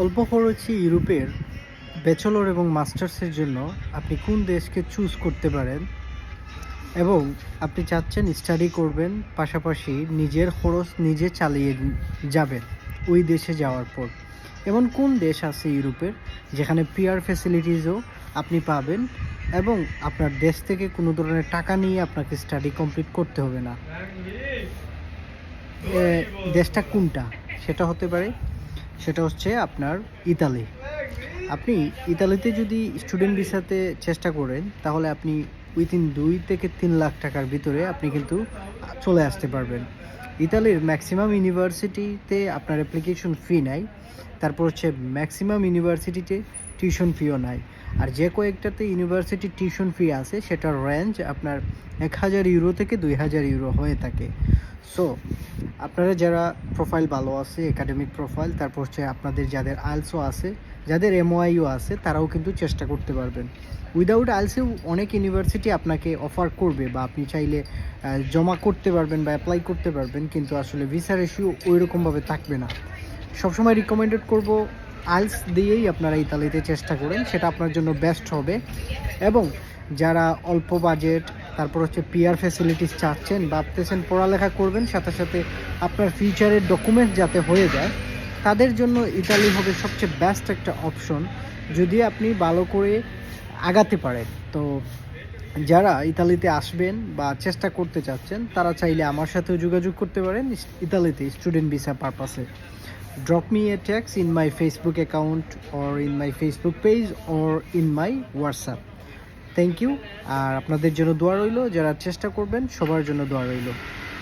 অল্প খরচে ইউরোপের ব্যাচেলর এবং মাস্টার্সের জন্য আপনি কোন দেশকে চুজ করতে পারেন? এবং আপনি চাচ্ছেন স্টাডি করবেন, পাশাপাশি নিজের খরচ নিজে চালিয়ে যাবেন ওই দেশে যাওয়ার পর। এমন কোন দেশ আছে ইউরোপের যেখানে পিয়ার ফ্যাসিলিটিসও আপনি পাবেন এবং আপনার দেশ থেকে কোনো ধরনের টাকা নিয়ে আপনাকে স্টাডি কমপ্লিট করতে হবে না? দেশটা কোনটা? সেটা হতে পারে সেটা হচ্ছে আপনার ইতালি। আপনি ইতালিতে যদি স্টুডেন্ট ভিসাতে চেষ্টা করেন, তাহলে আপনি উইথিন দুই থেকে তিন লাখ টাকার ভিতরে আপনি কিন্তু চলে আসতে পারবেন। ইতালির ম্যাক্সিমাম ইউনিভার্সিটিতে আপনার অ্যাপ্লিকেশন ফি নাই, তারপর হচ্ছে ম্যাক্সিমাম ইউনিভার্সিটিতে টিউশন ফিও নাই। আর যে কয়েকটাতে ইউনিভার্সিটি টিউশন ফি আছে, সেটার রেঞ্জ আপনার এক হাজার ইউরো থেকে দুই হাজার ইউরো হয়ে থাকে। সো আপনারা যারা প্রোফাইল ভালো আছে একাডেমিক প্রোফাইল তারপর হচ্ছে আপনাদের যাদের আলসও আছে, যাদের এমওআইও আছে, তারাও কিন্তু চেষ্টা করতে পারবেন। উইদাউট আলসেও অনেক ইউনিভার্সিটি আপনাকে অফার করবে বা আপনি চাইলে জমা করতে পারবেন বা অ্যাপ্লাই করতে পারবেন, কিন্তু আসলে ভিসা রেশিও ওই রকমভাবে থাকবে না। সবসময় রিকমেন্ডেড করব আইলস দিয়েই আপনারা ইতালিতে চেষ্টা করেন, সেটা আপনার জন্য বেস্ট হবে। এবং যারা অল্প বাজেট তারপর হচ্ছে পিআর ফ্যাসিলিটিস চাচ্ছেন, ভাবতেছেন পড়ালেখা করবেন, সাথে সাথে আপনার ফিউচারের ডকুমেন্ট যাতে হয়ে যায়, তাদের জন্য ইতালি হবে সবচেয়ে বেস্ট একটা অপশন যদি আপনি ভালো করে আগাতে পারেন, তো যারা ইতালিতে আসবেন বা চেষ্টা করতে চাচ্ছেন, তারা চাইলে আমার সাথেও যোগাযোগ করতে পারেন ইতালিতে স্টুডেন্ট ভিসা পারপাসে drop me a text in my Facebook account or in my Facebook page or in my WhatsApp. Thank you আর আপনাদের জন্য দোয়া রইল যারা চেষ্টা করবেন সবার জন্য দোয়া রইল